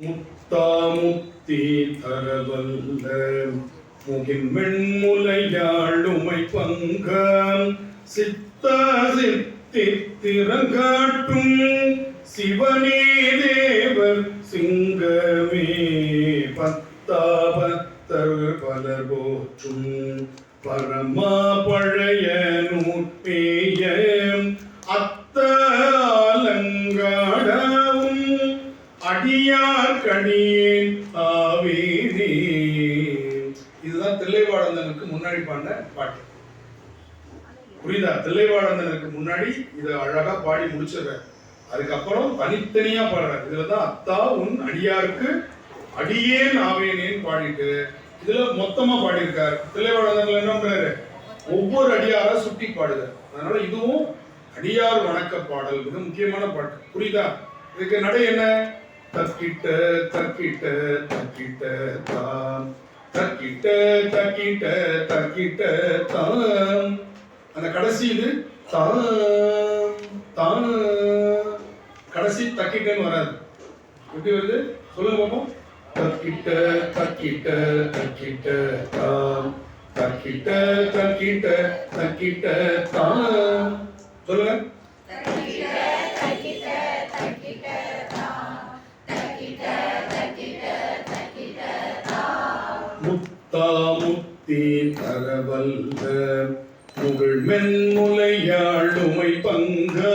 முத்தாமுத்தி தரவல்ல முகின் மென்முலையாளுமை பங்க சித்தா சித்தி திறங்காட்டும் சிவனே தேவர் சிங்கமே. பத்தா பத்தர் பலர் போற்றும். பரமா பழைய தில்லைவாழந்தனுக்கு முன்னாடி இதை அழகா பாடி முடிச்சிடுற அதுக்கப்புறம் தனித்தனியா பாடுற இதுலதான் அத்தா உன் அடியாருக்கு அடியேன் ஆவேனேன்னு பாடிட்டு இதுல மொத்தமா பாடியிருக்காரு. தில்லைவாழந்தன்ல என்ன பண்றாரு ஒவ்வொரு அடியாரா சுட்டி பாடுது அதனால இதுவும் அடியார் வணக்க பாடல் மிக முக்கியமான பாட்டு. புரியுதா? இதுக்கு நடை என்ன? தக்கிட்ட தக்கிட்ட தக்கிட்ட தான் தக்கிட்ட தக்கிட்ட தக்கிட்ட தான் அந்த கடைசி இது தாம் தாம் கடைசி தக்கிட்டன்னு வராது. எப்படி வருது? சொல்லுங்க பாப்போம். தக்கிட்ட தக்கிட்ட தக்கிட்ட தாம். தக்கிட்ட தக்கிட்ட தக்கிட்ட தாம். சொல்லுங்க. முத்தா முத்தி தரவல்ல. முகில் மென்முலையாளுமை பங்கா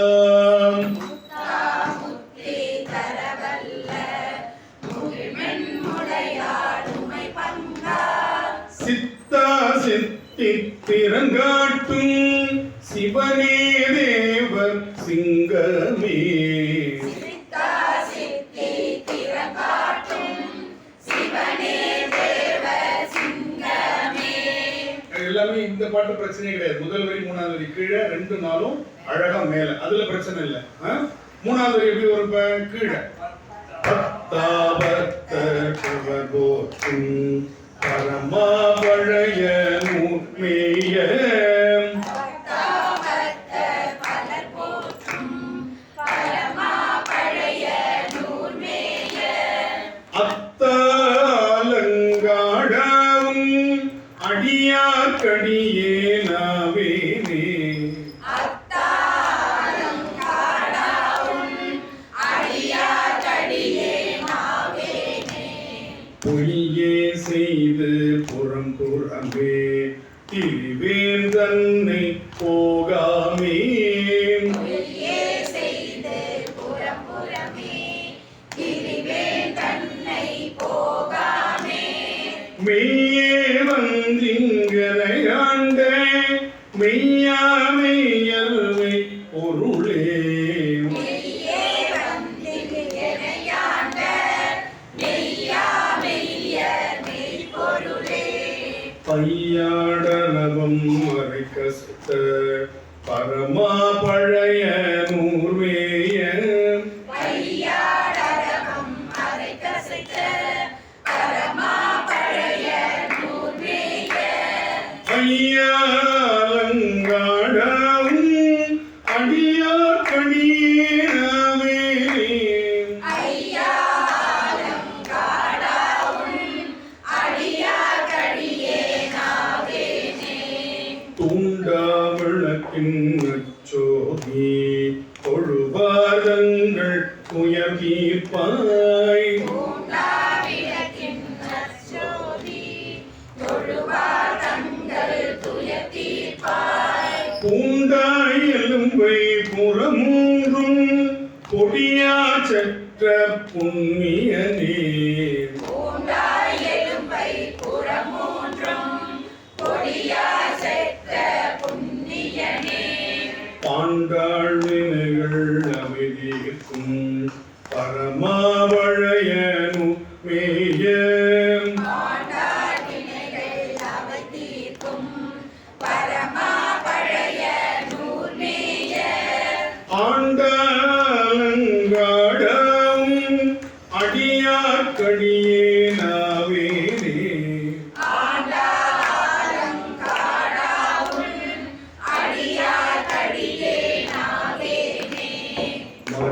சித்தா சித்தி திறங்காட்டும் சிவனே தேவர் சிங்கமே. எல்லாமே இந்த பாட்டு பிரச்சனை கிடையாது. முதல் வரி மூணாவது வரி. கீழே ரெண்டு நாளும் அழகா மேல. அதுல பிரச்சனை இல்லை. மூணாவது வரி எப்படி வரும் கீழே. பரமாபழைய புகழ் பழைய நூற்மேய செய்து புறம் புறமே திரிவேன் ஐயாலங்காடாவும் அடியார் கணியாவே தூண்டா விளக்கின் அச்சோதி தொழுவாதங்கள் துயர் கொடியா சற்ற புண்ணியனே. பாண்டாள் வினைகள் அமைதிக்கும் பரமாவழையனு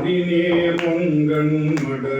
மணிநேர் உங்கண் மடநல்லார்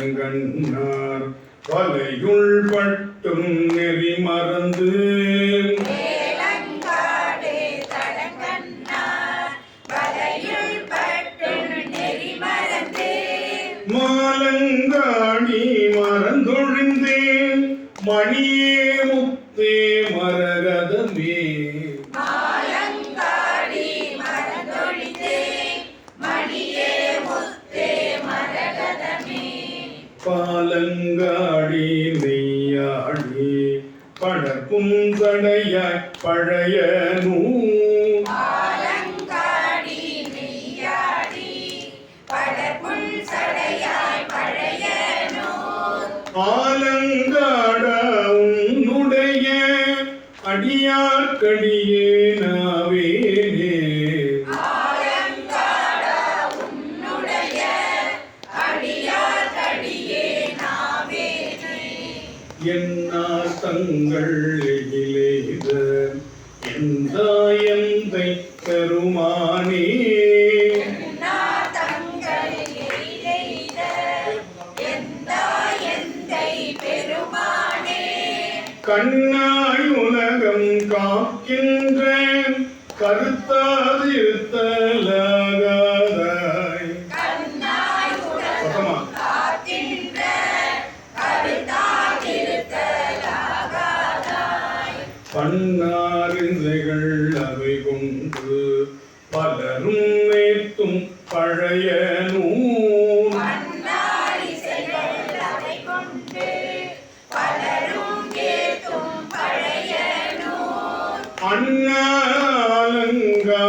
கண்டார் வலையுள் பட்டும் நெறி மறந்து. மாலங்காடி மறந்தொழிந்தேன். மணியே முத்தே மரகதமே. பழக்கும் தடைய பழைய நூல் எங்கள் எழிலேத எந்தாயம் பெருமானே கண்ணாய் உலகம் காக்கின்ற கருத்தாது குழந்தைகள் அவை கொண்டு பலரும் நேர்த்தும் பழைய நூல்.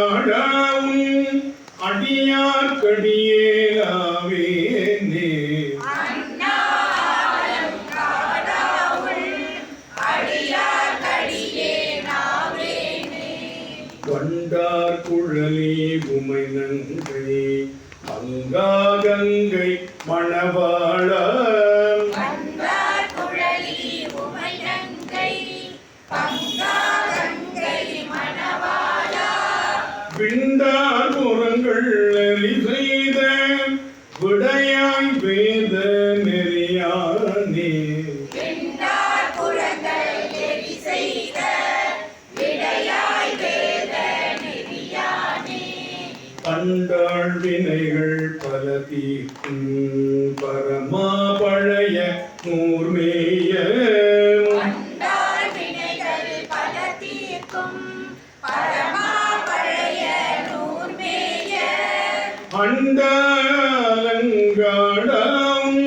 அண்ணாலங்காடாவும் அடியார்கடியேலாவே கண்டாள் வினைகள் பல தீர்க்கும் பரமா பழைய நூர்மேய அண்டாலங்காடாம்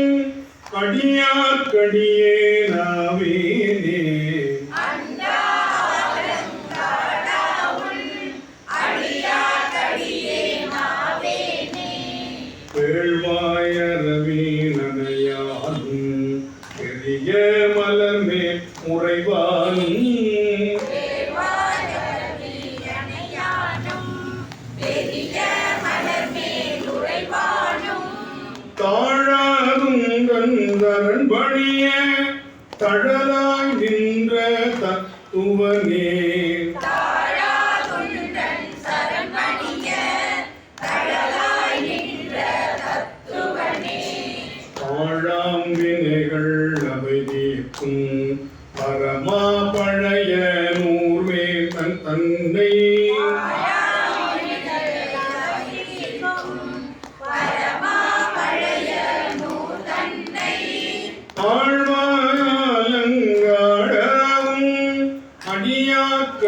அடியார்கடியே தழலாய் நின்ற தத்துவனே